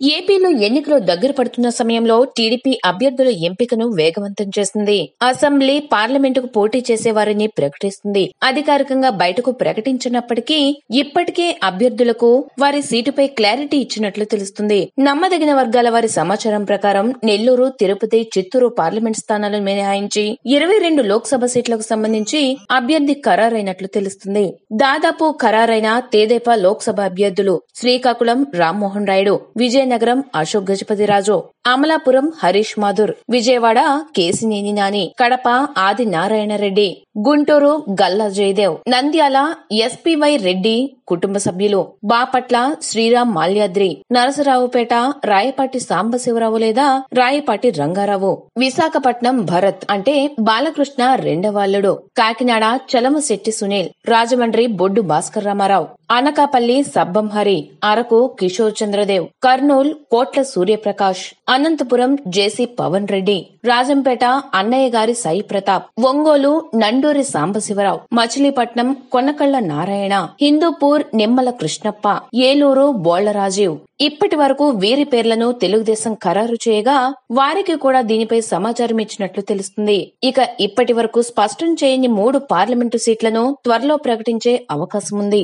ఏపీలో ఎన్నికలు దగ్గర పడుతున్న సమయంలో టీడీపీ అభ్యర్థుల ఎంపికను వేగవంతం చేసింది అసెంబ్లీ పార్లమెంటుకు పోటీ చేసేవారిని ప్రకటిస్తుంది. అధికారికంగా బయటకు ప్రకటించినప్పటికీ ఇప్పటికే అభ్యర్థులకు వారి సీటుపై క్లారిటీ ఇచ్చినట్లు తెలుస్తుంది. నమ్మదగిన వర్గాల వారి సమాచారం ప్రకారం నెల్లూరు తిరుపతి చిత్తూరు పార్లమెంట్ స్థానాలను మినహాయించి ఇరవై రెండు లోక్సభ సీట్లకు సంబంధించి అభ్యర్థి ఖరారైనట్లు తెలుస్తుంది. దాదాపు ఖరారైన తేదేపా లోక్సభ అభ్యర్థులు శ్రీకాకుళం రామ్మోహన్ రాయుడు విజయనగరం అశోక్ గజపతిరాజు అమలాపురం హరీష్ మాధుర్ విజయవాడ కేసినేని నాని కడప ఆది నారాయణరెడ్డి గుంటూరు గల్లా జయదేవ్ నంద్యాల ఎస్పీవై రెడ్డి కుటుంబ సభ్యులు బాపట్ల శ్రీరామ్ మాల్యాద్రి నరసరావుపేట రాయపాటి సాంబశివరావు లేదా రాయపాటి రంగారావు విశాఖపట్నం భరత్ అంటే బాలకృష్ణ రెండవాళ్ళుడు కాకినాడ చలమశెట్టి సునీల్ రాజమండ్రి బొడ్డు భాస్కర్ రామారావు అనకాపల్లి సబ్బం హరి అరకు కిషోర్ చంద్రదేవ్ కర్నూల్ కోట్ల సూర్యప్రకాష్ అనంతపురం జేసీ పవన్ రెడ్డి రాజంపేట అన్నయ్య గారి సాయి ప్రతాప్ ఒంగోలు నండూరి సాంబశివరావు మచిలీపట్నం కొనకళ్ళ నారాయణ హిందూపూర్ నిమ్మల కృష్ణప్ప ఏలూరు బోళ్ళరాజీవ్. ఇప్పటి వరకు వీరి పేర్లను తెలుగుదేశం ఖరారు చేయగా వారికి కూడా దీనిపై సమాచారం ఇచ్చినట్లు తెలుస్తుంది. ఇక ఇప్పటి వరకు స్పష్టం చేయని మూడు పార్లమెంటు సీట్లను త్వరలో ప్రకటించే అవకాశం ఉంది